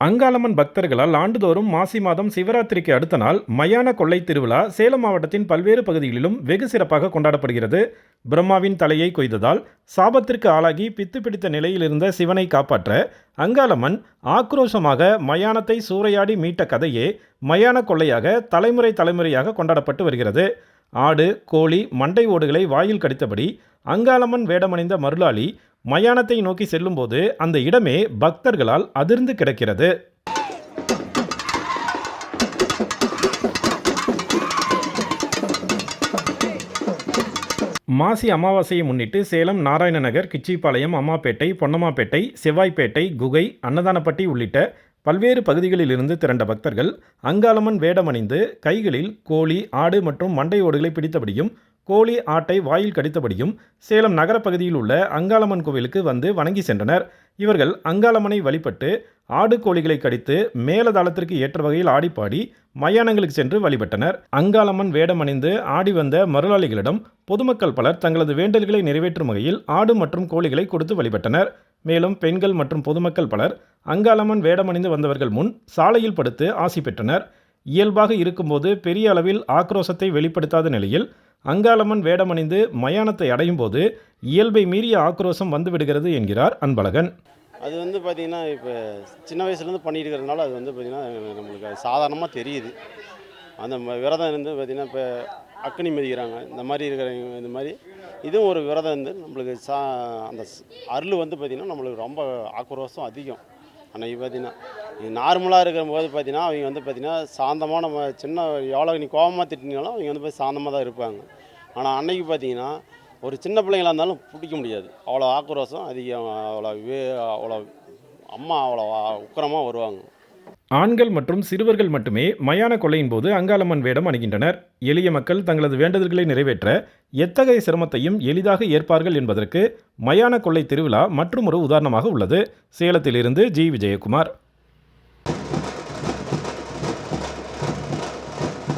அங்காளம்மன் பக்தர்களால் ஆண்டுதோறும் மாசி மாதம் சிவராத்திரிக்கு அடுத்த நாள் மயான கொள்ளை திருவிழா சேலம் மாவட்டத்தின் பல்வேறு பகுதிகளிலும் வெகு சிறப்பாக கொண்டாடப்படுகிறது. பிரம்மாவின் தலையை கொய்ததால் சாபத்திற்கு ஆளாகி பித்து பிடித்த நிலையில் இருந்த சிவனை காப்பாற்ற அங்காளம்மன் ஆக்ரோஷமாக மயானத்தை சூறையாடி மீட்ட கதையே மயான கொள்ளையாக தலைமுறை தலைமுறையாக கொண்டாடப்பட்டு வருகிறது. ஆடு கோழி மண்டை ஓடுகளை வாயில் கடித்தபடி அங்காளம்மன் வேடமணிந்த மருளாளி மயானத்தை நோக்கி செல்லும்போது அந்த இடமே பக்தர்களால் அதிர்ந்து கிடக்கிறது. மாசி அமாவாசையை முன்னிட்டு சேலம் நாராயண நகர் கிச்சிப்பாளையம் அம்மாப்பேட்டை பொன்னம்மாப்பேட்டை செவ்வாய்ப்பேட்டை குகை அன்னதானப்பட்டி உள்ளிட்ட பல்வேறு பகுதிகளிலிருந்து திரண்ட பக்தர்கள் அங்காளம்மன் வேடமணிந்து கைகளில் கோழி ஆடு மற்றும் மண்டை ஓடுகளை பிடித்தபடியும் கோழி ஆட்டை வாயில் கடித்தபடியும் சேலம் நகரப்பகுதியில் உள்ள அங்காளம்மன் கோவிலுக்கு வந்து வணங்கி சென்றனர். இவர்கள் அங்காளம்மனை வழிபட்டு ஆடு கோழிகளை கடித்து மேலதாளத்திற்கு ஏற்ற வகையில் ஆடிப்பாடி மயானங்களுக்கு சென்று வழிபட்டனர். அங்காளம்மன் வேடமணிந்து ஆடி வந்த மருளாளிகளிடம் பொதுமக்கள் பலர் தங்களது வேண்டல்களை நிறைவேற்றும் வகையில் ஆடு மற்றும் கோழிகளை கொடுத்து வழிபட்டனர். மேலும் பெண்கள் மற்றும் பொதுமக்கள் பலர் அங்காளம்மன் வேடமணிந்து வந்தவர்கள் முன் சாலையில் படுத்து ஆசி பெற்றனர். இயல்பாக இருக்கும்போது பெரிய அளவில் ஆக்ரோஷத்தை வெளிப்படுத்தாத நிலையில் அங்காளம்மன் வேடமணிந்து மயானத்தை அடையும் போது இயல்பை மீறிய ஆக்ரோஷம் வந்துவிடுகிறது என்கிறார் அன்பழகன். அது வந்து பார்த்திங்கன்னா இப்போ சின்ன வயசுலேருந்து பண்ணிட்டு இருக்கிறதுனால அது வந்து பார்த்திங்கன்னா நம்மளுக்கு சாதாரணமாக தெரியுது. அந்த ம- விரதம் இருந்து பார்த்திங்கன்னா இப்போ அக்னி மதிக்கிறாங்க. இந்த மாதிரி இருக்கிறவங்க இந்த மாதிரி இதுவும் ஒரு விரதம் இருந்து நம்மளுக்கு சா அந்த ஸ்- அருள் வந்து பார்த்திங்கன்னா நம்மளுக்கு ரொம்ப ஆக்ரோஷம் அதிகம். அன்னைக்கு பார்த்திங்கன்னா நார்மலாக இருக்கிற போது பார்த்தீங்கன்னா அவங்க வந்து பார்த்தீங்கன்னா சாந்தமான ம- சின்ன எவ்வளோ நீ கோபமாக திட்டினாலும் அவங்க வந்து போய் சாந்தமாக தான் இருப்பாங்க. ஆனால் அன்னைக்கு பார்த்தீங்கன்னா ஒரு சின்ன பிள்ளைங்களா இருந்தாலும் பிடிக்க முடியாது. அவ்வளோ ஆக்ரோஷம் அதிகம் அவ்வளோ வே அவ்வளோ அம்மா அவ்வளோ உக்கரமாக வருவாங்க. ஆண்கள் மற்றும் சிறுவர்கள் மட்டுமே மயான கொள்ளையின் போது அங்காளம்மன் வேடம் அணிகின்றனர். எளிய மக்கள் தங்களது வேண்டுதல்களை நிறைவேற்ற எத்தகைய சிரமத்தையும் எளிதாக ஏற்பார்கள் என்பதற்கு மயான கொள்ளை திருவிழா மற்றும் ஒரு உதாரணமாக உள்ளது. சேலத்திலிருந்து ஜி. விஜயகுமார்.